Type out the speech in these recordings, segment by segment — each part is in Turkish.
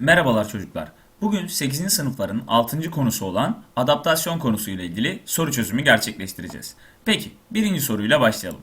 Merhabalar çocuklar. Bugün 8. sınıfların 6. konusu olan adaptasyon konusuyla ilgili soru çözümü gerçekleştireceğiz. Peki, birinci soruyla başlayalım.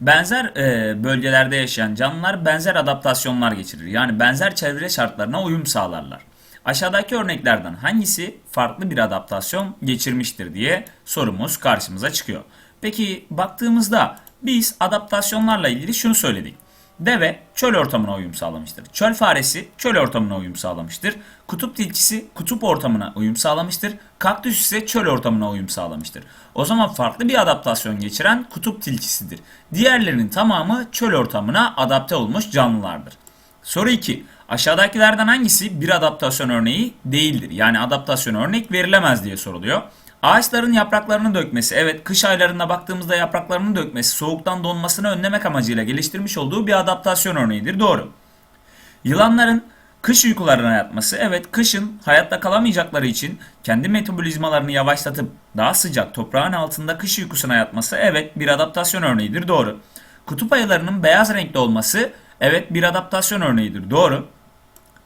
Benzer e, bölgelerde yaşayan canlılar benzer adaptasyonlar geçirir. Yani benzer çevre şartlarına uyum sağlarlar. Aşağıdaki örneklerden hangisi farklı bir adaptasyon geçirmiştir diye sorumuz karşımıza çıkıyor. Peki baktığımızda biz adaptasyonlarla ilgili şunu söyledik. Deve çöl ortamına uyum sağlamıştır. Çöl faresi çöl ortamına uyum sağlamıştır. Kutup tilkisi kutup ortamına uyum sağlamıştır. Kaktüs ise çöl ortamına uyum sağlamıştır. O zaman farklı bir adaptasyon geçiren kutup tilkisidir. Diğerlerinin tamamı çöl ortamına adapte olmuş canlılardır. Soru 2. Aşağıdakilerden hangisi bir adaptasyon örneği değildir? Yani adaptasyon örnek verilemez diye soruluyor. Ağaçların yapraklarını dökmesi, evet kış aylarına baktığımızda yapraklarını dökmesi soğuktan donmasını önlemek amacıyla geliştirmiş olduğu bir adaptasyon örneğidir. Doğru. Yılanların kış uykularına yatması, evet kışın hayatta kalamayacakları için kendi metabolizmalarını yavaşlatıp daha sıcak toprağın altında kış uykusuna yatması, evet bir adaptasyon örneğidir. Doğru. Kutup ayılarının beyaz renkli olması, evet bir adaptasyon örneğidir. Doğru.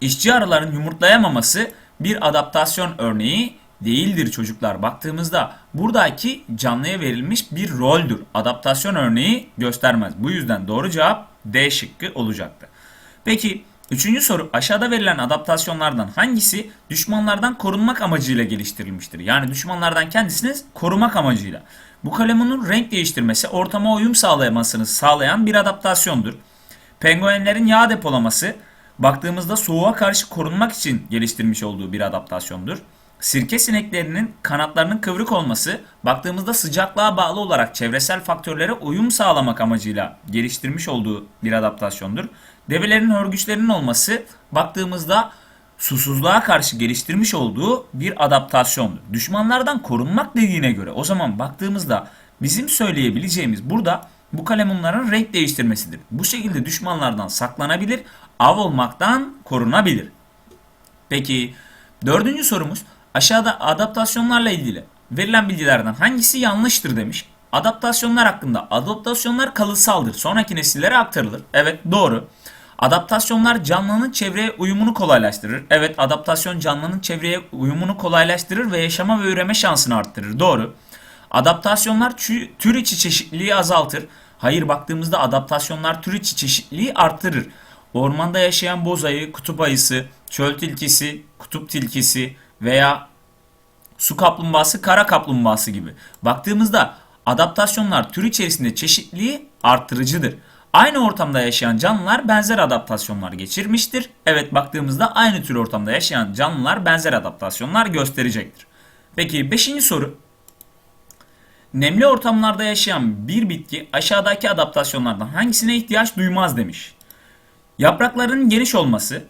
İşçi arıların yumurtlayamaması bir adaptasyon örneği değildir çocuklar. Baktığımızda buradaki canlıya verilmiş bir roldür. Adaptasyon örneği göstermez. Bu yüzden doğru cevap D şıkkı olacaktı. Peki üçüncü soru aşağıda verilen adaptasyonlardan hangisi düşmanlardan korunmak amacıyla geliştirilmiştir? Yani düşmanlardan kendisini korumak amacıyla. Bu kalemunun renk değiştirmesi ortama uyum sağlamasını sağlayan bir adaptasyondur. Penguenlerin yağ depolaması baktığımızda soğuğa karşı korunmak için geliştirmiş olduğu bir adaptasyondur. Sirke sineklerinin kanatlarının kıvrık olması baktığımızda sıcaklığa bağlı olarak çevresel faktörlere uyum sağlamak amacıyla geliştirmiş olduğu bir adaptasyondur. Develerin hörgüçlerinin olması baktığımızda susuzluğa karşı geliştirmiş olduğu bir adaptasyondur. Düşmanlardan korunmak dediğine göre o zaman baktığımızda bizim söyleyebileceğimiz burada bu kalemunların renk değiştirmesidir. Bu şekilde düşmanlardan saklanabilir, av olmaktan korunabilir. Peki dördüncü sorumuz aşağıda adaptasyonlarla ilgili verilen bilgilerden hangisi yanlıştır demiş. Adaptasyonlar hakkında adaptasyonlar kalıtsaldır. Sonraki nesillere aktarılır. Evet doğru. Adaptasyonlar canlının çevreye uyumunu kolaylaştırır. Evet adaptasyon canlının çevreye uyumunu kolaylaştırır ve yaşama ve üreme şansını arttırır. Doğru. Adaptasyonlar tür içi çeşitliliği azaltır. Hayır baktığımızda adaptasyonlar tür içi çeşitliliği arttırır. Ormanda yaşayan boz ayı, kutup ayısı, çöl tilkisi, kutup tilkisi veya su kaplumbağası, kara kaplumbağası gibi. Baktığımızda adaptasyonlar tür içerisinde çeşitliliği arttırıcıdır. Aynı ortamda yaşayan canlılar benzer adaptasyonlar geçirmiştir. Evet baktığımızda aynı tür ortamda yaşayan canlılar benzer adaptasyonlar gösterecektir. Peki 5. soru. Nemli ortamlarda yaşayan bir bitki aşağıdaki adaptasyonlardan hangisine ihtiyaç duymaz demiş. Yaprakların geniş olması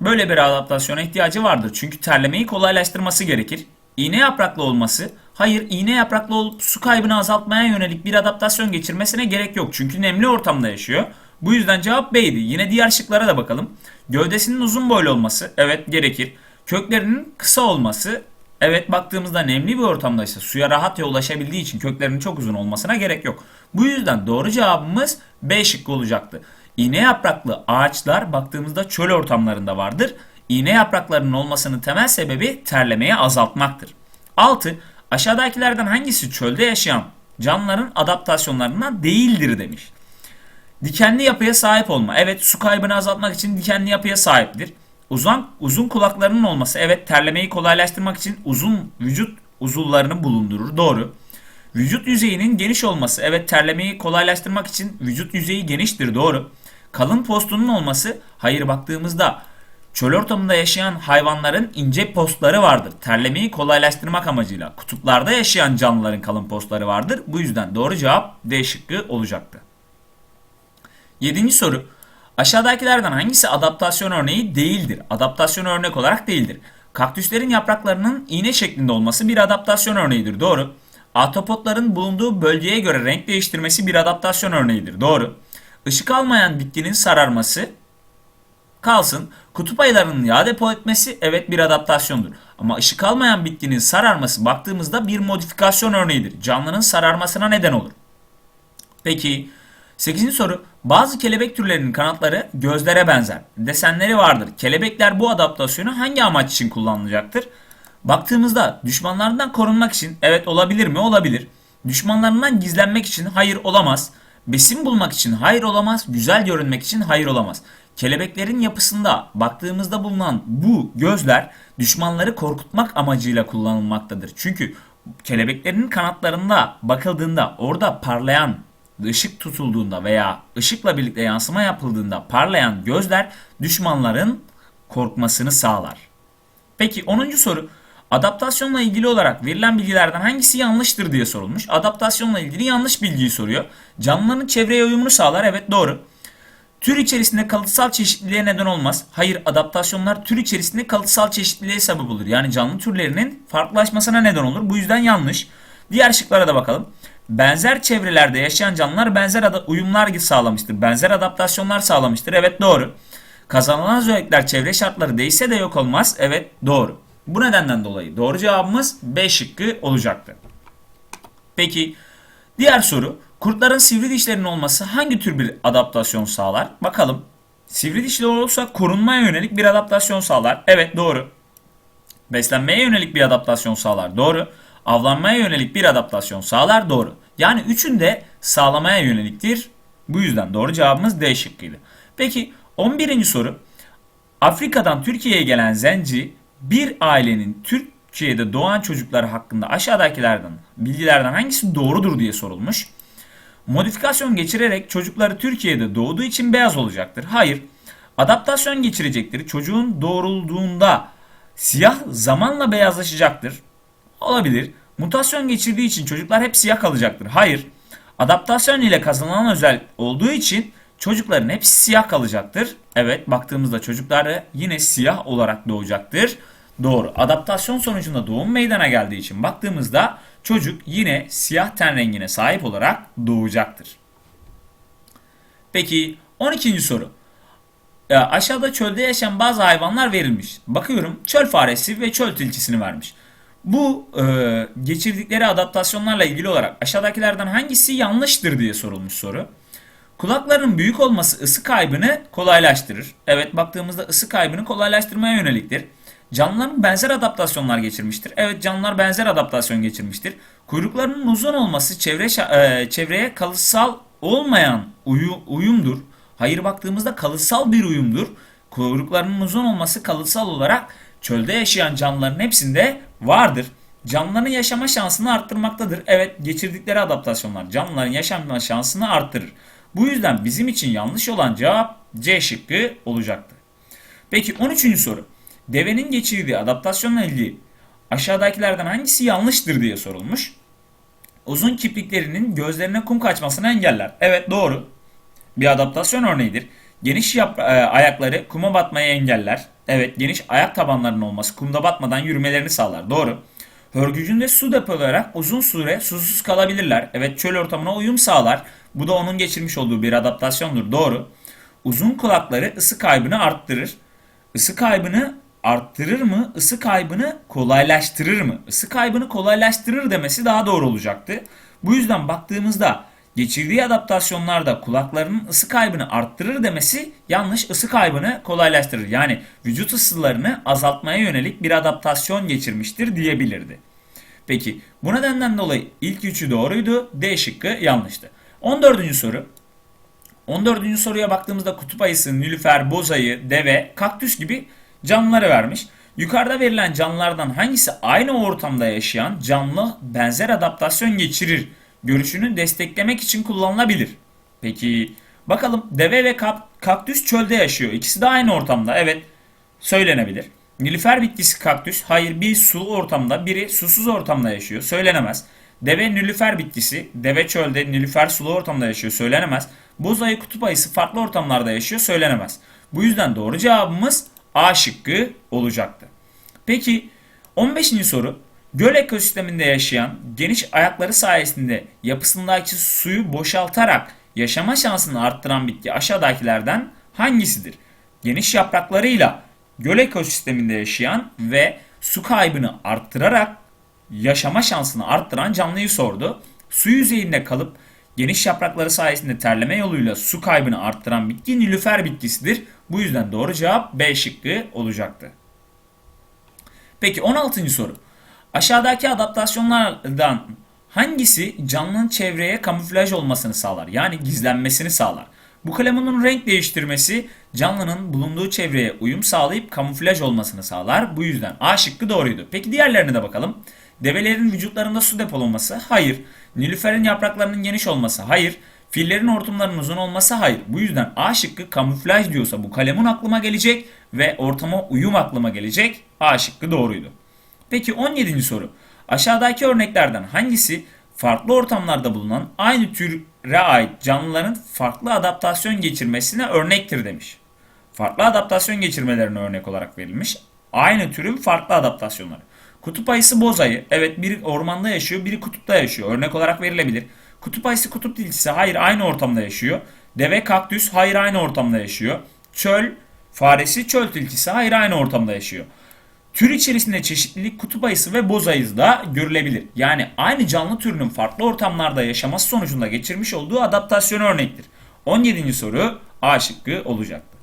böyle bir adaptasyona ihtiyacı vardır. Çünkü terlemeyi kolaylaştırması gerekir. İğne yapraklı olması hayır iğne yapraklı olup su kaybını azaltmaya yönelik bir adaptasyon geçirmesine gerek yok. Çünkü nemli ortamda yaşıyor. Bu yüzden cevap B'ydi. Yine diğer şıklara da bakalım. Gövdesinin uzun boylu olması evet gerekir. Köklerinin kısa olması Evet baktığımızda nemli bir ortamdaysa suya rahatça ulaşabildiği için köklerinin çok uzun olmasına gerek yok. Bu yüzden doğru cevabımız B şıkkı olacaktı. İğne yapraklı ağaçlar baktığımızda çöl ortamlarında vardır. İğne yapraklarının olmasının temel sebebi terlemeyi azaltmaktır. 6. Aşağıdakilerden hangisi çölde yaşayan canlıların adaptasyonlarından değildir demiş. Dikenli yapıya sahip olma. Evet su kaybını azaltmak için dikenli yapıya sahiptir. Uzun, uzun kulaklarının olması. Evet terlemeyi kolaylaştırmak için uzun vücut uzuvlarını bulundurur. Doğru. Vücut yüzeyinin geniş olması. Evet terlemeyi kolaylaştırmak için vücut yüzeyi geniştir. Doğru. Kalın postunun olması. Hayır baktığımızda çöl ortamında yaşayan hayvanların ince postları vardır. Terlemeyi kolaylaştırmak amacıyla. Kutuplarda yaşayan canlıların kalın postları vardır. Bu yüzden doğru cevap D şıkkı olacaktı. Yedinci soru. Aşağıdakilerden hangisi adaptasyon örneği değildir? Adaptasyon örnek olarak değildir. Kaktüslerin yapraklarının iğne şeklinde olması bir adaptasyon örneğidir. Doğru. Atopotların bulunduğu bölgeye göre renk değiştirmesi bir adaptasyon örneğidir. Doğru. Işık almayan bitkinin sararması kalsın. Kutup ayılarının yağ depo etmesi evet bir adaptasyondur. Ama ışık almayan bitkinin sararması baktığımızda bir modifikasyon örneğidir. Canlının sararmasına neden olur. Peki 8. soru. Bazı kelebek türlerinin kanatları gözlere benzer. Desenleri vardır. Kelebekler bu adaptasyonu hangi amaç için kullanılacaktır? Baktığımızda düşmanlarından korunmak için evet olabilir mi? Olabilir. Düşmanlarından gizlenmek için hayır olamaz. Besin bulmak için hayır olamaz. Güzel görünmek için hayır olamaz. Kelebeklerin yapısında baktığımızda bulunan bu gözler düşmanları korkutmak amacıyla kullanılmaktadır. Çünkü kelebeklerin kanatlarında bakıldığında orada parlayan ışık tutulduğunda veya ışıkla birlikte yansıma yapıldığında parlayan gözler düşmanların korkmasını sağlar. Peki 10. soru. Adaptasyonla ilgili olarak verilen bilgilerden hangisi yanlıştır diye sorulmuş. Adaptasyonla ilgili yanlış bilgiyi soruyor. Canlıların çevreye uyumunu sağlar. Evet doğru. Tür içerisinde kalıtsal çeşitliliğe neden olmaz. Hayır, adaptasyonlar tür içerisinde kalıtsal çeşitliliğe sebep olur. Yani canlı türlerinin farklılaşmasına neden olur. Bu yüzden yanlış. Diğer şıklara da bakalım. Benzer çevrelerde yaşayan canlılar benzer uyumlar sağlamıştır. Benzer adaptasyonlar sağlamıştır. Evet doğru. Kazanılan özellikler çevre şartları değişse de yok olmaz. Evet doğru. Bu nedenden dolayı doğru cevabımız B şıkkı olacaktı. Peki diğer soru. Kurtların sivri dişlerinin olması hangi tür bir adaptasyon sağlar? Bakalım. Sivri dişli olursa korunmaya yönelik bir adaptasyon sağlar. Evet doğru. Beslenmeye yönelik bir adaptasyon sağlar. Doğru. Avlanmaya yönelik bir adaptasyon sağlar. Doğru. Yani üçün de sağlamaya yöneliktir. Bu yüzden doğru cevabımız D şıkkıydı. Peki 11. soru. Afrika'dan Türkiye'ye gelen zenci bir ailenin Türkiye'de doğan çocukları hakkında aşağıdakilerden bilgilerden hangisi doğrudur diye sorulmuş. Modifikasyon geçirerek çocukları Türkiye'de doğduğu için beyaz olacaktır. Hayır. Adaptasyon geçirecektir. Çocuğun doğrulduğunda siyah zamanla beyazlaşacaktır. Olabilir. Mutasyon geçirdiği için çocuklar hep siyah kalacaktır. Hayır. Adaptasyon ile kazanılan özel olduğu için çocukların hepsi siyah kalacaktır. Evet baktığımızda çocuklar yine siyah olarak doğacaktır. Doğru. Adaptasyon sonucunda doğum meydana geldiği için baktığımızda çocuk yine siyah ten rengine sahip olarak doğacaktır. Peki 12. soru. E, aşağıda çölde yaşayan bazı hayvanlar verilmiş. Bakıyorum çöl faresi ve çöl tilkisini vermiş. Bu e, geçirdikleri adaptasyonlarla ilgili olarak aşağıdakilerden hangisi yanlıştır diye sorulmuş soru. Kulakların büyük olması ısı kaybını kolaylaştırır. Evet baktığımızda ısı kaybını kolaylaştırmaya yöneliktir. Canlıların benzer adaptasyonlar geçirmiştir. Evet canlılar benzer adaptasyon geçirmiştir. Kuyruklarının uzun olması çevre e, çevreye kalıtsal olmayan uyu, uyumdur. Hayır baktığımızda kalıtsal bir uyumdur. Kuyruklarının uzun olması kalıtsal olarak çölde yaşayan canlıların hepsinde vardır. Canlıların yaşama şansını arttırmaktadır. Evet geçirdikleri adaptasyonlar canlıların yaşama şansını arttırır. Bu yüzden bizim için yanlış olan cevap C şıkkı olacaktı. Peki 13. soru. Devenin geçirdiği adaptasyonla ilgili aşağıdakilerden hangisi yanlıştır diye sorulmuş. Uzun kirpiklerinin gözlerine kum kaçmasını engeller. Evet doğru. Bir adaptasyon örneğidir. Geniş yap e, ayakları kuma batmayı engeller. Evet geniş ayak tabanlarının olması kumda batmadan yürümelerini sağlar. Doğru. Hörgücünde su depolayarak uzun süre susuz kalabilirler. Evet çöl ortamına uyum sağlar. Bu da onun geçirmiş olduğu bir adaptasyondur. Doğru. Uzun kulakları ısı kaybını arttırır. Isı kaybını arttırır mı? Isı kaybını kolaylaştırır mı? Isı kaybını kolaylaştırır demesi daha doğru olacaktı. Bu yüzden baktığımızda geçirdiği adaptasyonlarda kulaklarının ısı kaybını arttırır demesi yanlış ısı kaybını kolaylaştırır. Yani vücut ısılarını azaltmaya yönelik bir adaptasyon geçirmiştir diyebilirdi. Peki bu nedenden dolayı ilk üçü doğruydu. D şıkkı yanlıştı. 14. soru. 14. soruya baktığımızda kutup ayısı, nilüfer, bozayı, deve, kaktüs gibi canlıları vermiş. Yukarıda verilen canlılardan hangisi aynı ortamda yaşayan canlı benzer adaptasyon geçirir görüşünü desteklemek için kullanılabilir. Peki bakalım deve ve kaktüs çölde yaşıyor. İkisi de aynı ortamda. Evet söylenebilir. Nilüfer bitkisi kaktüs hayır bir sulu ortamda biri susuz ortamda yaşıyor. Söylenemez. Deve nilüfer bitkisi deve çölde nilüfer sulu ortamda yaşıyor. Söylenemez. Boz ayı kutup ayısı farklı ortamlarda yaşıyor. Söylenemez. Bu yüzden doğru cevabımız A şıkkı olacaktı. Peki 15. soru. Göl ekosisteminde yaşayan geniş ayakları sayesinde yapısındaki suyu boşaltarak yaşama şansını arttıran bitki aşağıdakilerden hangisidir? Geniş yapraklarıyla göl ekosisteminde yaşayan ve su kaybını arttırarak yaşama şansını arttıran canlıyı sordu. Su yüzeyinde kalıp Geniş yaprakları sayesinde terleme yoluyla su kaybını arttıran bitki nilüfer bitkisidir. Bu yüzden doğru cevap B şıkkı olacaktı. Peki 16. soru. Aşağıdaki adaptasyonlardan hangisi canlının çevreye kamuflaj olmasını sağlar? Yani gizlenmesini sağlar. Bu kalemunun renk değiştirmesi canlının bulunduğu çevreye uyum sağlayıp kamuflaj olmasını sağlar. Bu yüzden A şıkkı doğruydu. Peki diğerlerine de bakalım. Develerin vücutlarında su depolanması? Hayır. Nilüferin yapraklarının geniş olması? Hayır. Fillerin hortumlarının uzun olması? Hayır. Bu yüzden A şıkkı kamuflaj diyorsa bu kalemun aklıma gelecek ve ortama uyum aklıma gelecek. A şıkkı doğruydu. Peki 17. soru. Aşağıdaki örneklerden hangisi farklı ortamlarda bulunan aynı türe ait canlıların farklı adaptasyon geçirmesine örnektir demiş. Farklı adaptasyon geçirmelerine örnek olarak verilmiş. Aynı türün farklı adaptasyonları. Kutup ayısı boz ayı. Evet biri ormanda yaşıyor, biri kutupta yaşıyor. Örnek olarak verilebilir. Kutup ayısı kutup tilkisi hayır aynı ortamda yaşıyor. Deve kaktüs hayır aynı ortamda yaşıyor. Çöl faresi çöl tilkisi hayır aynı ortamda yaşıyor. Tür içerisinde çeşitlilik kutup ayısı ve boz ayısı da görülebilir. Yani aynı canlı türünün farklı ortamlarda yaşaması sonucunda geçirmiş olduğu adaptasyon örnektir. 17. soru A şıkkı olacaktı.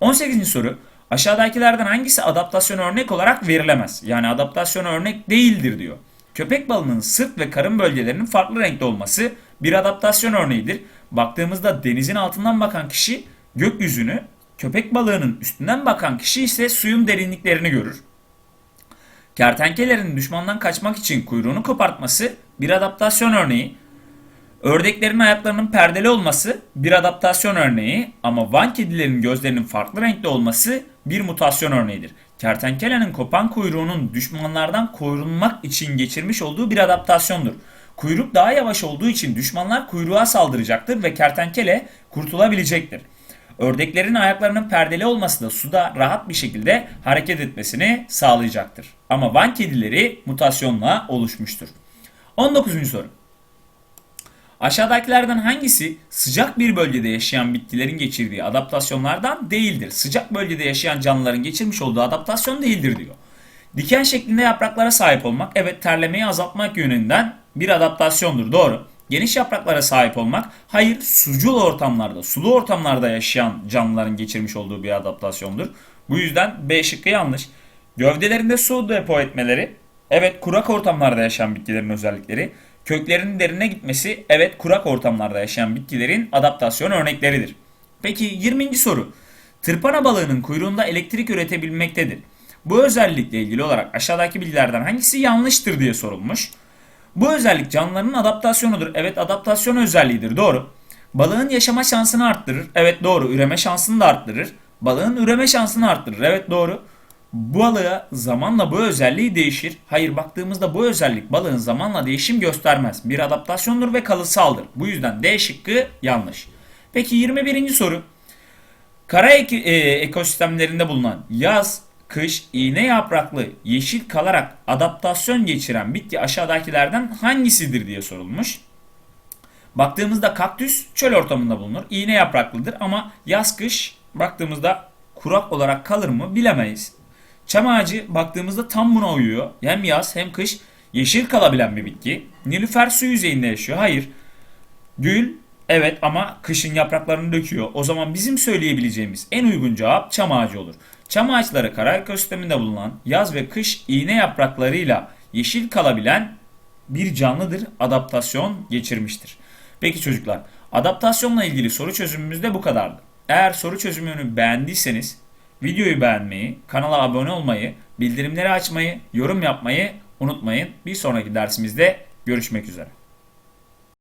18. soru aşağıdakilerden hangisi adaptasyon örnek olarak verilemez? Yani adaptasyon örnek değildir diyor. Köpek balığının sırt ve karın bölgelerinin farklı renkte olması bir adaptasyon örneğidir. Baktığımızda denizin altından bakan kişi gökyüzünü, köpek balığının üstünden bakan kişi ise suyun derinliklerini görür. Kertenkelerin düşmandan kaçmak için kuyruğunu kopartması bir adaptasyon örneği. Ördeklerin ayaklarının perdeli olması bir adaptasyon örneği ama van kedilerinin gözlerinin farklı renkte olması bir mutasyon örneğidir. Kertenkelenin kopan kuyruğunun düşmanlardan korunmak için geçirmiş olduğu bir adaptasyondur. Kuyruk daha yavaş olduğu için düşmanlar kuyruğa saldıracaktır ve kertenkele kurtulabilecektir. Ördeklerin ayaklarının perdeli olması da suda rahat bir şekilde hareket etmesini sağlayacaktır. Ama van kedileri mutasyonla oluşmuştur. 19. soru. Aşağıdakilerden hangisi sıcak bir bölgede yaşayan bitkilerin geçirdiği adaptasyonlardan değildir? Sıcak bölgede yaşayan canlıların geçirmiş olduğu adaptasyon değildir diyor. Diken şeklinde yapraklara sahip olmak evet terlemeyi azaltmak yönünden bir adaptasyondur doğru. Geniş yapraklara sahip olmak hayır sucul ortamlarda, sulu ortamlarda yaşayan canlıların geçirmiş olduğu bir adaptasyondur. Bu yüzden B şıkkı yanlış. Gövdelerinde su depo etmeleri evet kurak ortamlarda yaşayan bitkilerin özellikleri. Köklerinin derine gitmesi evet kurak ortamlarda yaşayan bitkilerin adaptasyon örnekleridir. Peki 20. soru. Tırpana balığının kuyruğunda elektrik üretebilmektedir. Bu özellikle ilgili olarak aşağıdaki bilgilerden hangisi yanlıştır diye sorulmuş. Bu özellik canlıların adaptasyonudur. Evet adaptasyon özelliğidir. Doğru. Balığın yaşama şansını arttırır. Evet doğru. Üreme şansını da arttırır. Balığın üreme şansını arttırır. Evet doğru. Balığa zamanla bu özelliği değişir. Hayır baktığımızda bu özellik balığın zamanla değişim göstermez. Bir adaptasyondur ve kalıtsaldır. Bu yüzden D şıkkı yanlış. Peki 21. soru. Kara ek- e, ekosistemlerinde bulunan yaz, kış, iğne yapraklı, yeşil kalarak adaptasyon geçiren bitki aşağıdakilerden hangisidir diye sorulmuş. Baktığımızda kaktüs çöl ortamında bulunur. İğne yapraklıdır ama yaz kış baktığımızda kurak olarak kalır mı bilemeyiz. Çam ağacı baktığımızda tam buna uyuyor. Hem yaz hem kış yeşil kalabilen bir bitki. Nilüfer su yüzeyinde yaşıyor. Hayır. Gül evet ama kışın yapraklarını döküyor. O zaman bizim söyleyebileceğimiz en uygun cevap çam ağacı olur. Çam ağaçları kara ekosisteminde bulunan yaz ve kış iğne yapraklarıyla yeşil kalabilen bir canlıdır. Adaptasyon geçirmiştir. Peki çocuklar, adaptasyonla ilgili soru çözümümüz de bu kadardı. Eğer soru çözümünü beğendiyseniz videoyu beğenmeyi, kanala abone olmayı, bildirimleri açmayı, yorum yapmayı unutmayın. Bir sonraki dersimizde görüşmek üzere.